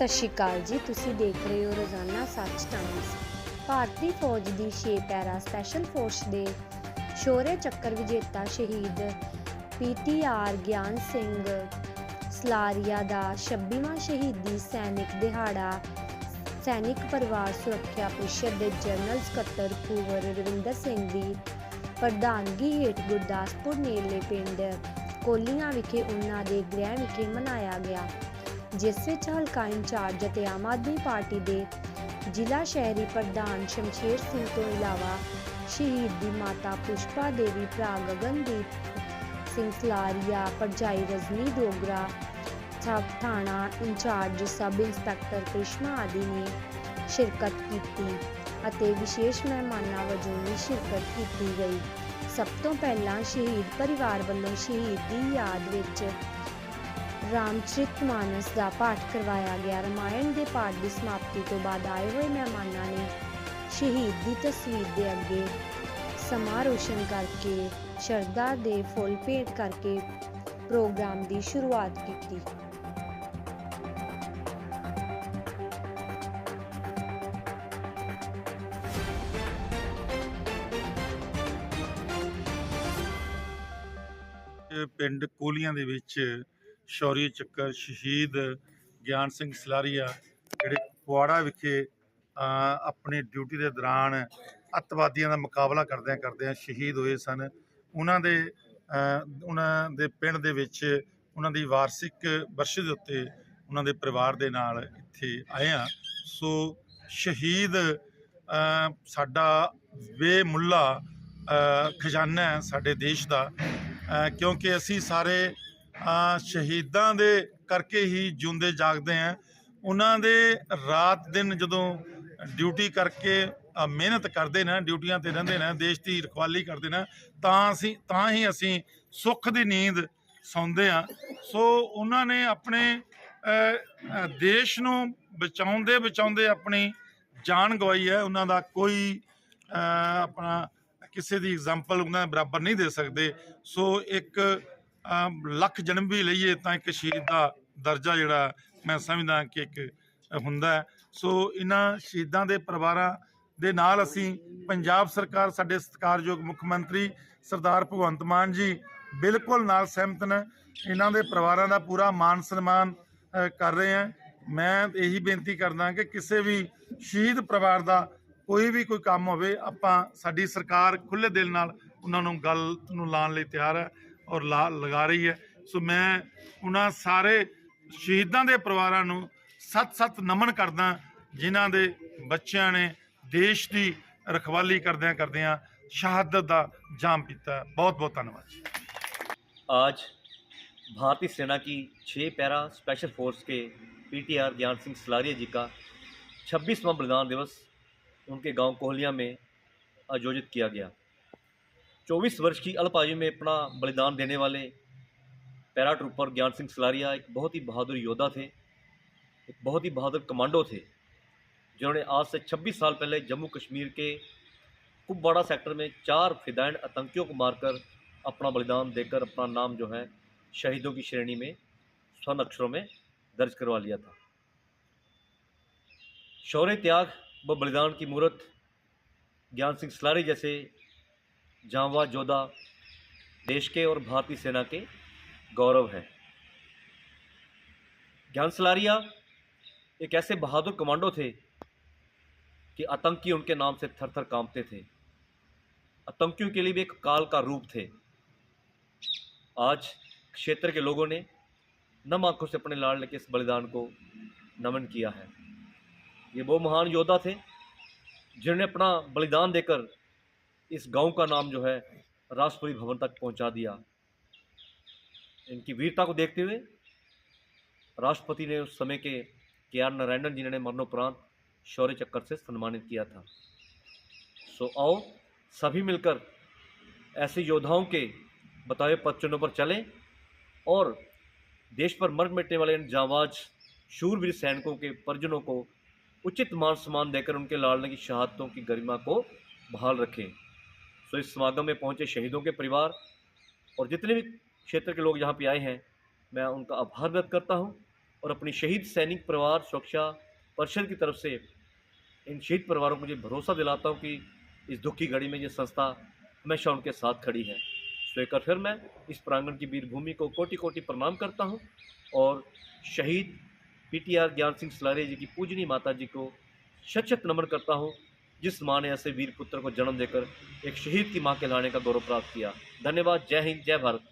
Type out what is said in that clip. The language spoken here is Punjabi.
ਸਤਿ ਸ਼੍ਰੀ ਅਕਾਲ ਜੀ। ਤੁਸੀਂ ਦੇਖ ਰਹੇ ਹੋ ਰੋਜ਼ਾਨਾ ਸੱਚ ਟਾਈਮਜ਼। ਭਾਰਤੀ ਫੌਜ ਦੀ 6 ਪੈਰਾ ਸਪੈਸ਼ਲ ਫੋਰਸ ਦੇ ਸ਼ੋਰੇ ਚੱਕਰ ਵਿਜੇਤਾ ਸ਼ਹੀਦ ਪੀਟੀਆਰ ਗਿਆਨ ਸਿੰਘ ਸਲਾਰੀਆ ਦਾ 26ਵਾਂ ਸ਼ਹੀਦੀ ਸੈਨਿਕ ਦਿਹਾੜਾ, ਸੈਨਿਕ ਪਰਿਵਾਰ ਸੁਰੱਖਿਆ ਪ੍ਰੀਸ਼ਦ ਦੇ ਜਨਰਲ ਸਕੱਤਰ ਕੂਵਰ ਰਵਿੰਦਰ ਸਿੰਘ ਦੀ ਪ੍ਰਧਾਨਗੀ ਹੇਠ ਗੁਰਦਾਸਪੁਰ ਨੇੜਲੇ ਪਿੰਡ ਕੋਲੀਆਂ ਵਿਖੇ ਉਹਨਾਂ ਦੇ ਗ੍ਰਹਿ ਵਿਖੇ ਮਨਾਇਆ ਗਿਆ। ਜਿਸ ਵਿੱਚ ਹਲਕਾ ਇੰਚਾਰਜ ਅਤੇ ਆਮ ਆਦਮੀ ਪਾਰਟੀ ਦੇ ਜ਼ਿਲ੍ਹਾ ਸ਼ਹਿਰੀ ਪ੍ਰਧਾਨ ਸ਼ਮਸ਼ੇਰ ਸਿੰਘ ਤੋਂ ਇਲਾਵਾ ਸ਼ਹੀਦ ਦੀ ਮਾਤਾ ਪੁਸ਼ਪਾ ਦੇਵੀ, ਭਰਾ ਗਗਨਦੀਪ ਸਿੰਘ ਸਲਾਰੀਆ, ਭਰਜਾਈ ਰਜਨੀ ਡੋਗਰਾ ਸਬ ਥਾਣਾ ਇੰਚਾਰਜ, ਸਬ ਇੰਸਪੈਕਟਰ ਕ੍ਰਿਸ਼ਨਾ ਆਦਿ ਨੇ ਸ਼ਿਰਕਤ ਕੀਤੀ ਅਤੇ ਵਿਸ਼ੇਸ਼ ਮਹਿਮਾਨਾਂ ਵਜੋਂ ਵੀ ਸ਼ਿਰਕਤ ਕੀਤੀ ਗਈ। ਸਭ ਤੋਂ ਪਹਿਲਾਂ ਸ਼ਹੀਦ ਪਰਿਵਾਰ ਵੱਲੋਂ ਸ਼ਹੀਦ ਦੀ ਯਾਦ ਵਿੱਚ ਰਾਮਚਰਿਤ ਮਾਨਸ ਦਾ ਪਾਠ ਕਰਵਾਇਆ ਗਿਆ। ਰਮਾਇਣ ਦੇ ਪਾਠ ਦੀ ਸਮਾਪਤੀ ਤੋਂ ਬਾਅਦ ਆਏ ਹੋਏ ਮਹਿਮਾਨਾਂ ਨੇ ਸ਼ਹੀਦ ਦੀ ਤਸਵੀਰ ਦੇ ਅੱਗੇ ਸਮਾਂ ਰੋਸ਼ਨ ਕਰਕੇ, ਸ਼ਰਧਾ ਦੇ ਫੁੱਲ ਭੇਟ ਕਰਕੇ ਪ੍ਰੋਗਰਾਮ ਦੀ ਸ਼ੁਰੂਆਤ ਕੀਤੀ। ਪਿੰਡ ਕੋਲੀਆਂ ਦੇ ਵਿੱਚ ਸ਼ੌਰੀ ਚੱਕਰ, ਸ਼ਹੀਦ ਗਿਆਨ ਸਿੰਘ ਸਲਾਰੀਆ ਜਿਹੜੇ ਕੁਆੜਾ ਵਿਖੇ ਆਪਣੀ ਡਿਊਟੀ ਦੇ ਦੌਰਾਨ ਅੱਤਵਾਦੀਆਂ ਦਾ ਮੁਕਾਬਲਾ ਕਰਦਿਆਂ ਕਰਦਿਆਂ ਸ਼ਹੀਦ ਹੋਏ ਸਨ। ਉਹਨਾਂ ਦੇ ਉਹਨਾਂ ਦੇ ਪਿੰਡ ਦੇ ਵਿੱਚ ਉਹਨਾਂ ਦੀ ਵਾਰਸ਼ਿਕ ਵਰਸ਼ ਦੇ ਉੱਤੇ ਉਹਨਾਂ ਦੇ ਪਰਿਵਾਰ ਦੇ ਨਾਲ ਇੱਥੇ ਆਏ ਆ ਸੋ ਸ਼ਹੀਦ ਸਾਡਾ ਬੇਮੁੱਲਾ ਖਜ਼ਾਨਾ ਹੈ ਸਾਡੇ ਦੇਸ਼ ਦਾ ਕਿਉਂਕਿ ਅਸੀਂ ਸਾਰੇ ਸ਼ਹੀਦਾਂ ਦੇ ਕਰਕੇ ਹੀ ਜਿਉਂਦੇ ਜਾਗਦੇ ਹਾਂ। ਉਹਨਾਂ ਦੇ ਰਾਤ ਦਿਨ ਜਦੋਂ ਡਿਊਟੀ ਕਰਕੇ ਮਿਹਨਤ ਕਰਦੇ ਨੇ, ਡਿਊਟੀਆਂ ਤੇ ਰਹਿੰਦੇ ਨੇ, ਦੇਸ਼ ਦੀ ਰਖਵਾਲੀ ਕਰਦੇ ਨੇ, ਤਾਂ ਅਸੀਂ ਤਾਂ ਹੀ ਅਸੀਂ ਸੁੱਖ ਦੀ ਨੀਂਦ ਸੌਂਦੇ ਆ ਸੋ ਉਹਨਾਂ ਨੇ ਆਪਣੇ ਦੇਸ਼ ਨੂੰ ਬਚਾਉਂਦੇ ਬਚਾਉਂਦੇ ਆਪਣੀ ਜਾਨ ਗਵਾਈ ਹੈ। ਉਹਨਾਂ ਦਾ ਕੋਈ ਆਪਣਾ ਕਿਸੇ ਦੀ ਐਗਜ਼ਾਮਪਲ ਉਹਨਾਂ ਦੇ ਬਰਾਬਰ ਨਹੀਂ ਦੇ ਸਕਦੇ। ਸੋ ਇੱਕ ਲੱਖ ਜਨਮ ਵੀ ਲਈਏ ਤਾਂ ਇੱਕ ਸ਼ਹੀਦ ਦਾ ਦਰਜਾ ਜਿਹੜਾ ਮੈਂ ਸਮਝਦਾ ਕਿ ਇੱਕ ਹੁੰਦਾ ਸੋ ਇਹਨਾਂ ਸ਼ਹੀਦਾਂ ਦੇ ਪਰਿਵਾਰਾਂ ਦੇ ਨਾਲ ਅਸੀਂ ਪੰਜਾਬ ਸਰਕਾਰ, ਸਾਡੇ ਸਤਿਕਾਰਯੋਗ ਮੁੱਖ ਮੰਤਰੀ ਸਰਦਾਰ ਭਗਵੰਤ ਮਾਨ ਜੀ ਬਿਲਕੁਲ ਨਾਲ ਸਹਿਮਤ ਨੇ। ਇਹਨਾਂ ਦੇ ਪਰਿਵਾਰਾਂ ਦਾ ਪੂਰਾ ਮਾਨ ਸਨਮਾਨ ਕਰ ਰਹੇ ਹਾਂ। ਮੈਂ ਇਹੀ ਬੇਨਤੀ ਕਰਦਾ ਕਿ ਕਿਸੇ ਵੀ ਸ਼ਹੀਦ ਪਰਿਵਾਰ ਦਾ ਕੋਈ ਵੀ ਕੋਈ ਕੰਮ ਹੋਵੇ, ਆਪਾਂ ਸਾਡੀ ਸਰਕਾਰ ਖੁੱਲੇ ਦਿਲ ਨਾਲ ਉਹਨਾਂ ਨੂੰ ਗੱਲ ਨੂੰ ਲਾਉਣ ਲਈ ਤਿਆਰ ਹੈ। ਔਰ ਲਾ ਲਗਾ ਰਹੀ ਹੈ ਸੋ ਮੈਂ ਉਹਨਾਂ ਸਾਰੇ ਸ਼ਹੀਦਾਂ ਦੇ ਪਰਿਵਾਰਾਂ ਨੂੰ ਸੱਤ-ਸੱਤ ਨਮਨ ਕਰਦਾ ਜਿਨ੍ਹਾਂ ਦੇ ਬੱਚਿਆਂ ਨੇ ਦੇਸ਼ ਦੀ ਰਖਵਾਲੀ ਕਰਦਿਆਂ ਕਰਦਿਆਂ ਸ਼ਹਾਦਤ ਦਾ ਜਾਮ ਪੀਤਾ ਬਹੁਤ ਬਹੁਤ ਧੰਨਵਾਦ ਜੀ आज भारतीय सेना की छः पैरा स्पेशल फोर्स के पीटीआर ज्ञान सिंह सलारिया जी का छब्बीसवां बलिदान दिवस उनके गांव कोहलिया में आयोजित किया गया चौबीस वर्ष की अल्प आयु में अपना बलिदान देने वाले पैरा ट्रूपर ज्ञान सिंह सलारिया एक बहुत ही बहादुर योद्धा थे, एक बहुत ही बहादुर कमांडो थे, जिन्होंने आज से 26 साल पहले जम्मू कश्मीर के कुपवाड़ा सेक्टर में चार फिदाइन आतंकियों को मारकर अपना बलिदान देकर अपना नाम जो है शहीदों की श्रेणी में, स्वर्ण अक्षरों में दर्ज करवा लिया था। शौर्य त्याग व बलिदान की मूर्त ज्ञान सिंह सलारी जैसे जांवा जोधा देश के और भारतीय सेना के गौरव है। ज्ञान सलारिया एक ऐसे बहादुर कमांडो थे कि आतंकी उनके नाम से थर थर कांपते थे। आतंकियों के लिए भी एक काल का रूप थे। आज क्षेत्र के लोगों ने नम आँखों से अपने लाड़ले के इस बलिदान को नमन किया है। ये वो महान योद्धा थे जिन्होंने अपना बलिदान देकर इस गाँव का नाम जो है राष्ट्रपति भवन तक पहुँचा दिया। इनकी वीरता को देखते हुए राष्ट्रपति ने उस समय के के आर नारायणन जी ने मरणोपरांत शौर्य चक्कर से सम्मानित किया था। सो आओ, सभी मिलकर ऐसे योद्धाओं के बताए पद पर चलें और देश पर मर मिटने वाले इन जांबाज, शूरवीर सैनिकों के परिजनों को उचित मान सम्मान देकर उनके लाड़ने की शहादतों की गरिमा को बहाल रखें। सो इस समागम में पहुँचे शहीदों के परिवार और जितने भी क्षेत्र के लोग यहाँ पे आए हैं, मैं उनका आभार व्यक्त करता हूँ और अपनी शहीद सैनिक परिवार, सुरक्षा परिषद की तरफ़ से इन शहीद परिवारों को मुझे भरोसा दिलाता हूँ कि इस दुख की घड़ी में ये संस्था हमेशा उनके साथ खड़ी है। तो एक फिर मैं इस प्रांगण की वीरभूमि को कोटि कोटि प्रणाम करता हूँ और शहीद पीटीआर ज्ञान सिंह सलारे जी की पूजनी माता जी को शत शत नमन करता हूँ। जिस माँ ने ऐसे वीर पुत्र को जन्म देकर एक शहीद की माँ कहलाने का गौरव प्राप्त किया धन्यवाद जय हिंद जय भारत